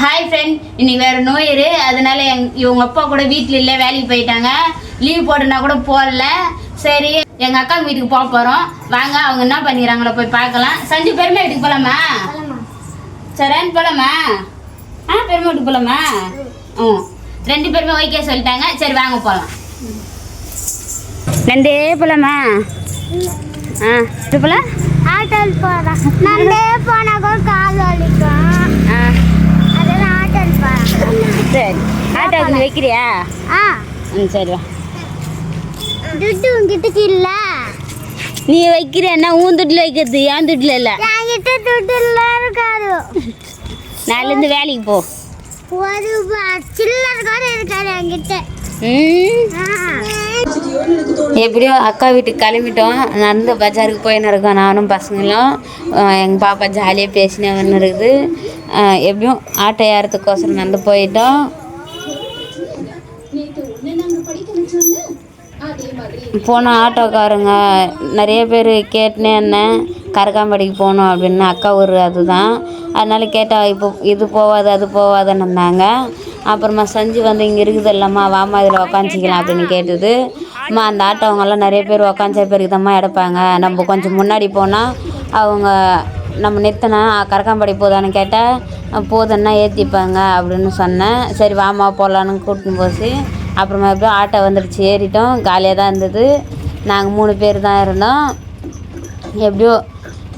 Hi friend இன்னைக்கு வேற நோயிரு. அதனால எங் இவங்க அப்பா கூட வீட்டில் இல்லை வேலைக்கு போயிட்டாங்க. லீவ் போட்டுனா கூட போடல. சரி எங்க அக்கா வீட்டுக்கு போக போறோம். வாங்க அவங்க என்ன பண்ணிக்கிறாங்களோ போய் பார்க்கலாம். சஞ்சு பெருமை வீட்டுக்கு போலாமா? சரண் போலாமா? ஆ பெருமை வீட்டுக்கு போலாமா? ம் ரெண்டு பேருமே ஓகே சொல்லிட்டாங்க. சரி வாங்க போகலாம் ரெண்டே போலாமா? ஆ இது போலாம் ஆட்டோல் போகிறேன் நண்டே போனா கூட கால் வலிக்கும். ஆ. சரி ஆட்டோவுக்கு நீ வைக்கிறியா? ஆ. ம் சரி வா. துட்டு உங்ககிட்ட இல்ல நீ வைக்கிறேன்னா உன் துட்டில் வைக்கிறது என் துட்டில் இல்லை. என்கிட்ட துட்டு இல்ல இருக்காது. நாளிலேருந்து வேலைக்கு போ. ஒரு சில்லறை கூட இருக்காது என்கிட்ட. ம். எப்படியோ அக்கா வீட்டுக்கு கிளம்பிட்டோம். நடந்து பஜாருக்கு போயின்னு இருக்கோம். நானும் பசங்களும் எங்கள் பாப்பா ஜாலியாக பேசினேன் இருக்குது. எப்படியும் ஆட்டோ ஏறத்துக்கோசரம் நடந்து போயிட்டோம். போனோம் ஆட்டோக்காரங்க நிறைய பேர் கேட்டுனே என்ன கரகாம்படிக்கு போகணும் அப்படின்னு. அக்கா ஊர் அதுதான். அதனால கேட்டால் இப்போ இது போகாது அது போவாதுன்னு இருந்தாங்க. அப்புறமா சஞ்சு வந்து இங்கே இருக்குது இல்லைம்மா வாமா இதில் உக்காந்துச்சிக்கலாம் அப்படின்னு கேட்டது. அம்மா அந்த ஆட்டவங்கெல்லாம் நிறைய பேர் உக்காந்த பேருக்கு தான்மா எடுப்பாங்க. நம்ம கொஞ்சம் முன்னாடி போனால் அவங்க நம்ம நிறுத்தினா கரக்காம்பாடி போதான்னு கேட்டால் போதுன்னா ஏற்றிப்பாங்க அப்படின்னு சொன்னேன். சரி வாமா போகலான்னு கூட்டின்னு போச்சு. அப்புறமா எப்படியும் ஆட்டோ வந்துடுச்சு. ஏறிட்டோம். காலியாக தான் இருந்தது. நாங்கள் மூணு பேர் தான் இருந்தோம். எப்படியோ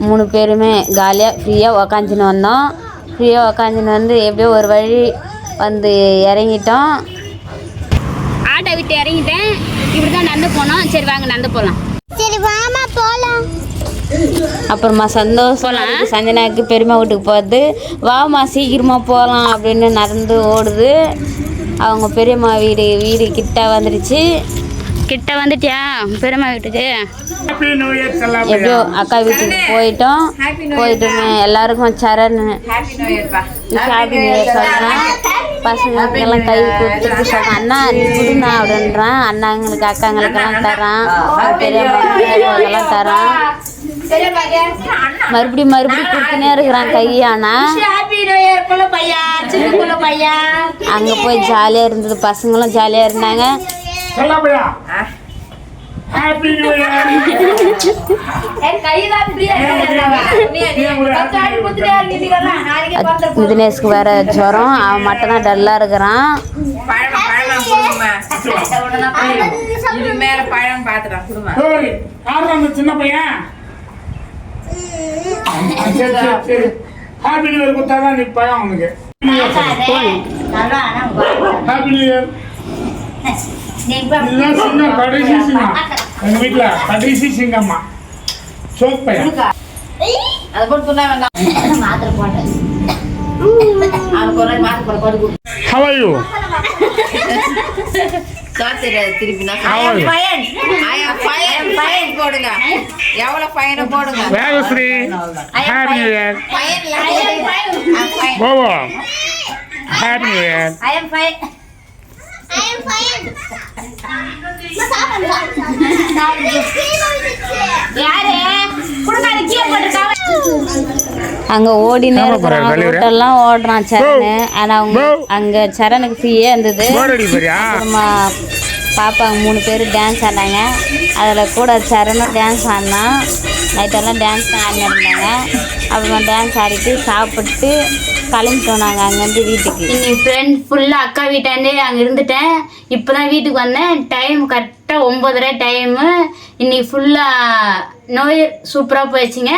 மூணு பேருமே காலியாக ஃப்ரீயாக உக்காந்துன்னு வந்தோம். ஃப்ரீயாக உக்காந்துன்னு வந்து எப்படியோ ஒரு வழி வந்து இறங்கிட்டோம். ஆட்டோ விட்டு இறங்கிட்டேன். இப்படி தான் நடந்து போனோம் சரி வாங்க நடந்து போகலாம் சரி வாமா போலாம். அப்புறமா சந்தோஷம். இருக்கு. சஞ்சனாவுக்கு பெருமை வீட்டுக்கு போகிறது வாமா சீக்கிரமா போகலாம் அப்படின்னு நடந்து ஓடுது. அவங்க பெரியம்மா வீடு வீடு கிட்ட வந்துடுச்சு கிட்ட வந்துட்டியா? பெரியம்மா வீட்டுக்கு? ஹாப்பி நியூ இயர் செல்லாம் எப்படியோ அக்கா வீட்டுக்கு போயிட்டோம். போயிட்டு எல்லாருக்கும் சரண் ஹாப்பி நியூ இயர் சொல்கிறேன் பசங்களுக்கெல்லாம் கை கொடுத்துட்டு சொல்கிறேன் அண்ணா நீ கொடுண்ணா அப்படின்றான். அண்ணாங்களுக்கு அக்காங்களுக்கெல்லாம் தரான். பெரியம்மாங்களுக்கெல்லாம் தரான். மறுபடியும் மறுபடியும் கொடுத்துனே இருக்கிறான் கையானா அங்கே போய் ஜாலியாக இருந்தது. பசங்களும் ஜாலியாக இருந்தாங்க. ஹாப்பி நியூ இயர் மிதினேஷ்க்கு வேற ஜுரம். அவன் மட்டும் தான் டல்லாக இருக்கிறான் சின்ன பையன்? நியூ இயர் நீ அவனுக்கு. ஹாப்பி நியூ இயர் சிங்கம் கடைசி சிங்கம் எங்க வீட்டுல கடைசி சிங்கம்மா. சோப் பையன் அது போட்டு சொன்னா வேண்டாம். அவனுக்கு ஒரு நாள் மாத்து போட போட்டு கொடு. How are you? வேகஸ்ரீ happy new year happy year அங்க ஓடினே இருக்கிறான். ரோட்டெல்லாம் ஓடுறான் சரணு. ஆனா அவங்க. அங்க சரணுக்கு ஃப்ரீயே இருந்தது. பாப்பாங்க மூணு பேர் டான்ஸ் ஆடினாங்க அதில் கூட சரணும் டான்ஸ் ஆடினான் நைட்டெல்லாம் டான்ஸ் தான் இருந்தாங்க. அப்புறமா டான்ஸ் ஆடிட்டு சாப்பிட்டு கிளம்பிட்டோம் நாங்கள் அங்கேருந்து வீட்டுக்கு. இன்னைக்கு ஃப்ரெண்ட் ஃபுல்லாக அக்கா வீட்டாண்டே அங்கே இருந்துட்டேன். இப்போ தான் வீட்டுக்கு வந்தேன். டைம் கரெக்டாக ஒம்பதரை டைமு இன்னைக்கு ஃபுல்லாக நோய் சூப்பராக போயிடுச்சுங்க.